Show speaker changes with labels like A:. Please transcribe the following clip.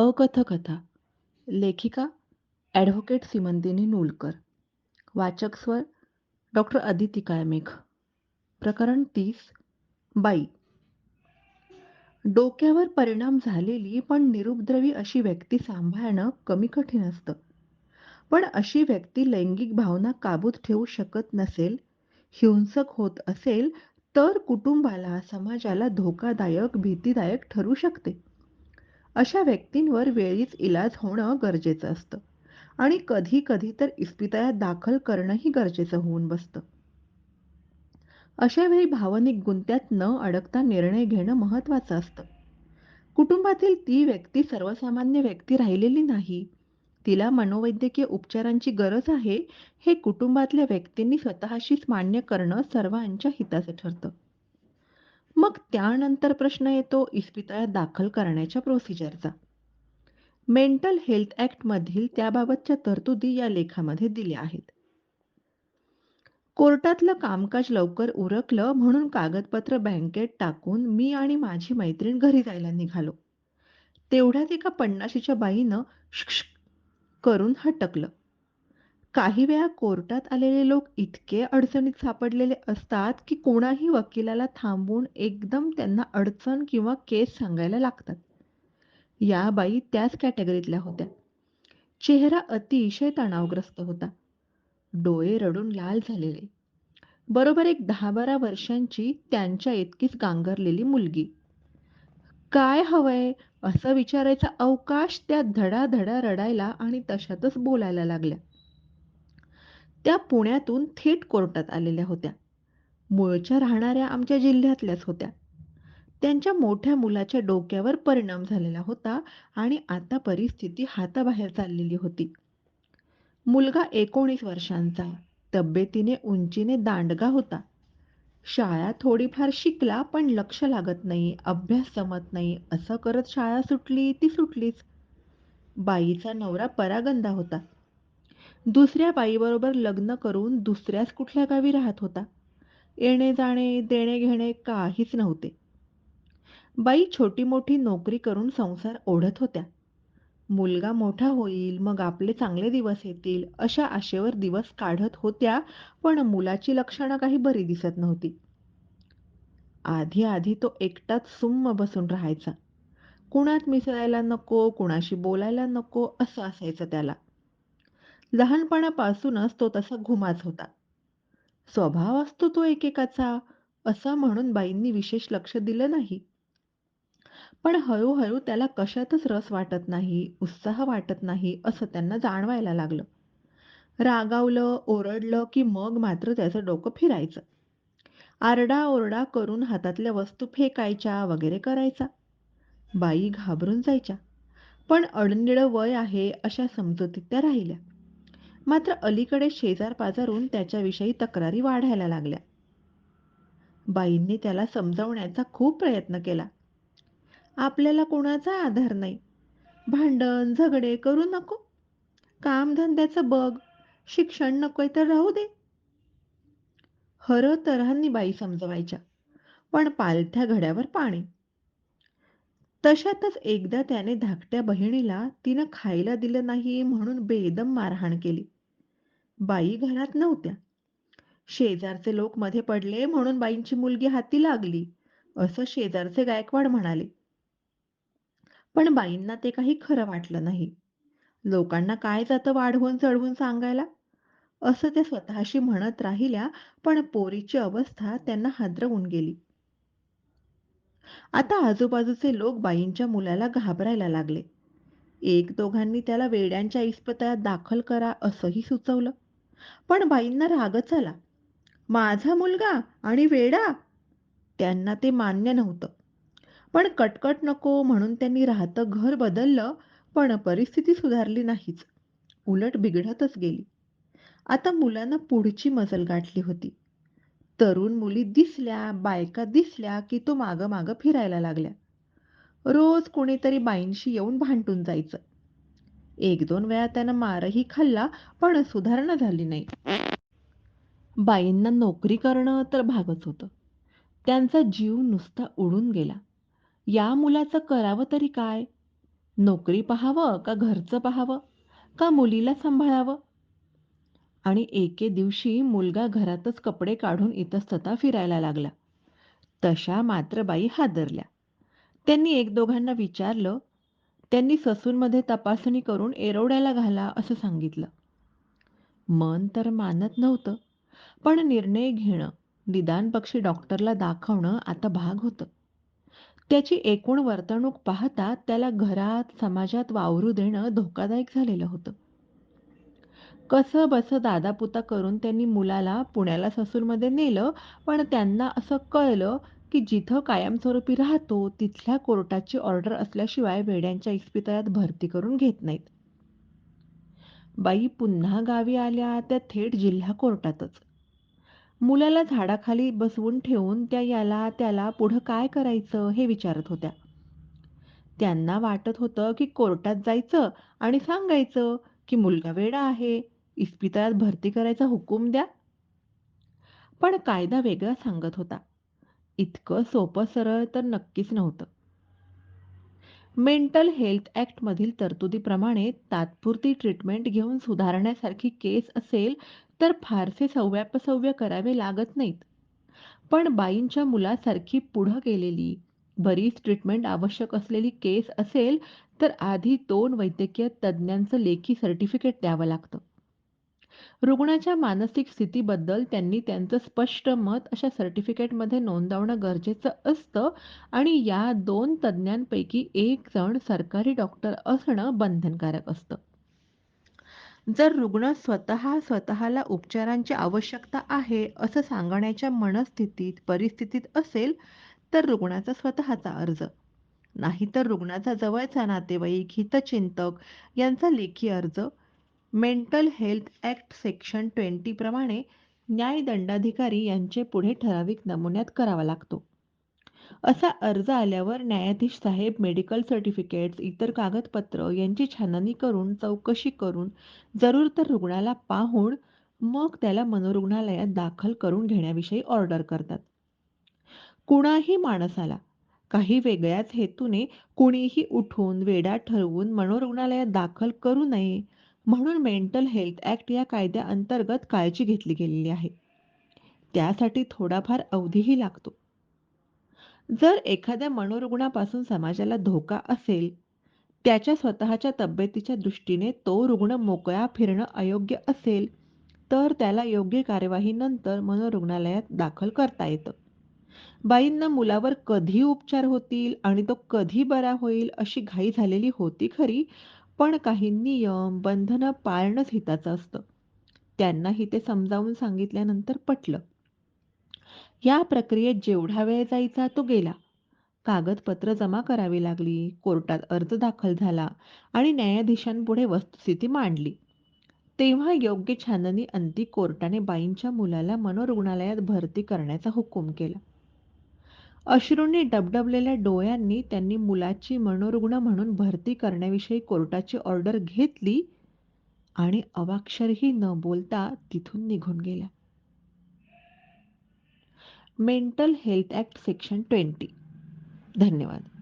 A: अकथकथा. लेखिका ॲडव्होकेट सीमंतिनी नूलकर. वाचक स्वर डॉक्टर अदिती काळमेघ. प्रकरण तीस बाई. डोक्यावर परिणाम झालेली पण निरुपद्रवी अशी व्यक्ती सांभाळणं कमी कठीण असतं. पण अशी व्यक्ती लैंगिक भावना काबूत ठेवू शकत नसेल हिंसक होत असेल तर कुटुंबाला समाजाला धोकादायक भीतीदायक ठरू शकते. अशा व्यक्तींवर वेळीच इलाज होणं गरजेचं असतं. आणि कधी कधी तर इस्पितळात दाखल करणंही गरजेचं होऊन बसतं. अशा वेळी भावनिक गुंत्यात न अडकता निर्णय घेणं महत्त्वाचं असतं. कुटुंबातील ती व्यक्ती सर्वसामान्य व्यक्ती राहिलेली नाही. तिला मनोवैद्यकीय उपचारांची गरज आहे हे कुटुंबातल्या व्यक्तींनी स्वतःशीच मान्य करणं सर्वांच्या हिताचं ठरतं. मग त्यानंतर प्रश्न येतो इस्पितळात दाखल करण्याच्या प्रोसिजरचा मेंटल हेल्थ ॲक्टमधील त्याबाबतच्या तरतुदी या लेखामध्ये दिल्या आहेत. कोर्टातलं कामकाज लवकर उरकलं म्हणून कागदपत्र बँकेत टाकून मी आणि माझी मैत्रीण घरी जायला निघालो. तेवढ्यात एका पन्नाशीच्या बाईनं करून हटकलं. काही वेळा कोर्टात आलेले लोक इतके अडचणीत सापडलेले असतात की कोणाही वकिलाला थांबवून एकदम त्यांना अडचण किंवा केस सांगायला लागतात. या बाई त्याच कॅटेगरीतल्या होत्या. चेहरा अतिशय तणावग्रस्त होता. डोळे रडून लाल झालेले. बरोबर एक दहा बारा वर्षांची त्यांच्या इतकीच गांगरलेली मुलगी. काय हवंय? असं विचारायचा अवकाश त्या धडाधडा रडायला आणि तशातच बोलायला लागल्या. त्या पुण्यातून थेट कोर्टात आलेल्या होत्या. मूळच्या राहणाऱ्या आमच्या जिल्ह्यातल्याच होत्या. त्यांच्या मोठ्या मुलाच्या डोक्यावर परिणाम झालेला होता आणि आता परिस्थिती हाताबाहेर चाललेली होती. मुलगा एकोणीस वर्षांचा तब्येतीने उंचीने दांडगा होता. शाळा थोडीफार शिकला पण लक्ष लागत नाही अभ्यास जमत नाही असं करत शाळा सुटली ती सुटलीच. बाईचा नवरा परागंदा होता. दुसऱ्या बाईबरोबर लग्न करून दुसऱ्याच कुठल्या गावी राहत होता? येणे जाणे देणे घेणे काहीच नव्हते. बाई छोटी मोठी नोकरी करून संसार ओढत होत्या. मुलगा मोठा होईल मग आपले चांगले दिवस येतील अशा आशेवर दिवस काढत होत्या पण मुलाची लक्षणं काही बरी दिसत नव्हती. आधी आधी तो एकटाच सुम्म बसून राहायचा. कुणात मिसळायला नको कुणाशी बोलायला नको असं असायचं त्याला. लहानपणापासूनच तो तसा घुमाच होता. स्वभाव असतो तो एकेकाचा असं म्हणून बाईंनी विशेष लक्ष दिलं नाही. पण हळूहळू त्याला कशातच रस वाटत नाही उत्साह वाटत नाही असं त्यांना जाणवायला लागलं. रागावलं ओरडलं की मग मात्र त्याचं डोकं फिरायचं. आरडाओरडा करून हातातल्या वस्तू फेकायच्या वगैरे करायचा. बाई घाबरून जायच्या. पण अडनिळं वय आहे अशा समजुतीत त्या राहिल्या. मात्र अलीकडे शेजार पाजारून त्याच्याविषयी तक्रारी वाढायला लागल्या. बाईंनी त्याला समजावण्याचा खूप प्रयत्न केला. आपल्याला कोणाचा आधार नाही. भांडण झगडे करू नको. कामधंद्याचं बघ. शिक्षण नकोय तर राहू दे. हर तऱ्हांनी बाई समजवायच्या. पण पालथ्या घड्यावर पाणी. तशातच एकदा त्याने धाकट्या बहिणीला तिनं खायला दिलं नाही म्हणून बेदम मारहाण केली. बाई घरात नव्हत्या. शेजारचे लोक मध्ये पडले म्हणून बाईंची मुलगी हाती लागली. असं शेजारचे गायकवाड म्हणाले. पण बाईंना ते काही खरं वाटलं नाही. लोकांना काय जातं वाढवून चढवून सांगायला? असं त्या स्वतःशी म्हणत राहिल्या पण पोरीची अवस्था त्यांना हादरवून गेली. आता आजूबाजूचे लोक बाईंच्या मुलाला घाबरायला लागले. एक दोघांनी त्याला वेड्यांच्या इस्पतळात दाखल करा असंही सुचवलं. पण बाईंना रागच आला माझा मुलगा आणि वेडा? त्यांना ते मान्य नव्हतं. पण कटकट नको म्हणून त्यांनी राहतं घर बदललं पण परिस्थिती सुधारली नाहीच. उलट बिघडतच गेली. आता मुलानं पुढची मजल गाठली होती. तरुण मुली दिसल्या बायका दिसल्या की तो मागं मागं फिरायला लागल्या. रोज कोणीतरी बाईंशी येऊन भांडून जायचं. एक दोन वेळा त्यानं मारही खाल्ला पण सुधारणा झाली नाही. बाईंना नोकरी करणं तर भागच होतं. त्यांचा जीव नुसता उडून गेला. या मुलाचं करावं तरी काय? नोकरी पाहावं का घरचं पाहावं? का मुलीला सांभाळावं? आणि एके दिवशी मुलगा घरातच कपडे काढून इतस्तता फिरायला लागला. तशा मात्र बाई हादरल्या. त्यांनी एक दोघांना विचारलं त्यांनी ससूनमध्ये तपासणी करून एरवड्याला घाला असं सांगितलं. मन तर मानत नव्हतं पण निर्णय घेणं निदान पक्षी डॉक्टरला दाखवणं आता भाग होतं. त्याची एकूण वर्तणूक पाहता त्याला घरात समाजात वावरू देणं धोकादायक झालेलं होतं. कसं बसं दादापुता करून त्यांनी मुलाला पुण्याला ससूरमध्ये नेलं पण त्यांना असं कळलं की जिथं कायमस्वरूपी राहतो तिथल्या कोर्टाची ऑर्डर असल्याशिवाय वेड्यांच्या इस्पितळात भरती करून घेत नाहीत. बाई पुन्हा गावी आल्या त्या थेट जिल्हा कोर्टातच. मुलाला झाडाखाली बसवून ठेवून त्या याला त्याला पुढं काय करायचं हे विचारत होत्या. त्यांना वाटत होतं की कोर्टात जायचं आणि सांगायचं की मुलगा वेडा आहे इस्पितळात भरती करायचा हुकूम द्या. पण कायदा वेगळा सांगत होता. इतकं सोपं सरळ तर नक्कीच नव्हतं. मेंटल हेल्थ ॲक्टमधील तरतुदीप्रमाणे तात्पुरती ट्रीटमेंट घेऊन सुधारण्यासारखी केस असेल तर फारसे सव्यापसव्य करावे लागत नाहीत. पण बाईंच्या मुलासारखी पुढं गेलेली बरीच ट्रीटमेंट आवश्यक असलेली केस असेल तर आधी दोन वैद्यकीय तज्ज्ञांचं लेखी सर्टिफिकेट द्यावं लागतं. रुग्णाच्या मानसिक स्थितीबद्दल त्यांनी त्यांचं स्पष्ट मत अशा सर्टिफिकेटमध्ये नोंदवणं गरजेचं असतं आणि या दोन तज्ज्ञांपैकी एक जण सरकारी डॉक्टर असणं बंधनकारक असतं. जर रुग्ण स्वतः स्वतःला उपचारांची आवश्यकता आहे असं सांगण्याच्या मनस्थितीत परिस्थितीत असेल तर रुग्णाचा स्वतःचा अर्ज. नाहीतर रुग्णाचा जवळचा नातेवाईक हितचिंतक यांचा लेखी अर्ज मेंटल हेल्थ ॲक्ट सेक्शन ट्वेंटीप्रमाणे न्यायदंडाधिकारी यांचे पुढे ठराविक नमुन्यात करावा लागतो. असा अर्ज आल्यावर न्यायाधीश साहेब मेडिकल सर्टिफिकेट्स इतर कागदपत्र यांची छाननी करून चौकशी करून जरूर तर रुग्णाला पाहून मग त्याला मनोरुग्णालयात दाखल करून घेण्याविषयी ऑर्डर करतात. कुणाही माणसाला काही वेगळ्याच हेतूने कुणीही उठून वेडा ठरवून मनोरुग्णालयात दाखल करू नये म्हणून मेंटल हेल्थ ॲक्ट या कायद्याअंतर्गत काळजी घेतली गेलेली आहे. त्यासाठी थोडाफार अवधीही लागतो. जर एखाद्या मनोरुग्णापासून समाजाला धोका असेल त्याच्या स्वतःच्या तब्येतीच्या दृष्टीने तो रुग्ण मोकळा फिरणं अयोग्य असेल तर त्याला योग्य कार्यवाहीनंतर मनोरुग्णालयात दाखल करता येतं. बाईंना मुलावर कधी उपचार होतील आणि तो कधी बरा होईल अशी घाई झालेली होती खरी पण काही नियम बंधनं पाळणंच हिताचं असतं. त्यांनाही ते समजावून सांगितल्यानंतर पटलं. या प्रक्रियेत जेवढा वेळ जायचा तो गेला. कागदपत्र जमा करावी लागली कोर्टात अर्ज दाखल झाला आणि न्यायाधीशांपुढे वस्तुस्थिती मांडली. तेव्हा योग्य छाननी अंती कोर्टाने बाईंच्या मुलाला मनोरुग्णालयात भरती करण्याचा हुकूम केला. अश्रूंनी डबडबलेल्या डोळ्यांनी त्यांनी मुलाची मनोरुग्ण म्हणून भरती करण्याविषयी कोर्टाची ऑर्डर घेतली आणि अवाक्षरही न बोलता तिथून निघून गेल्या. Mental health act section twenty. धन्यवाद.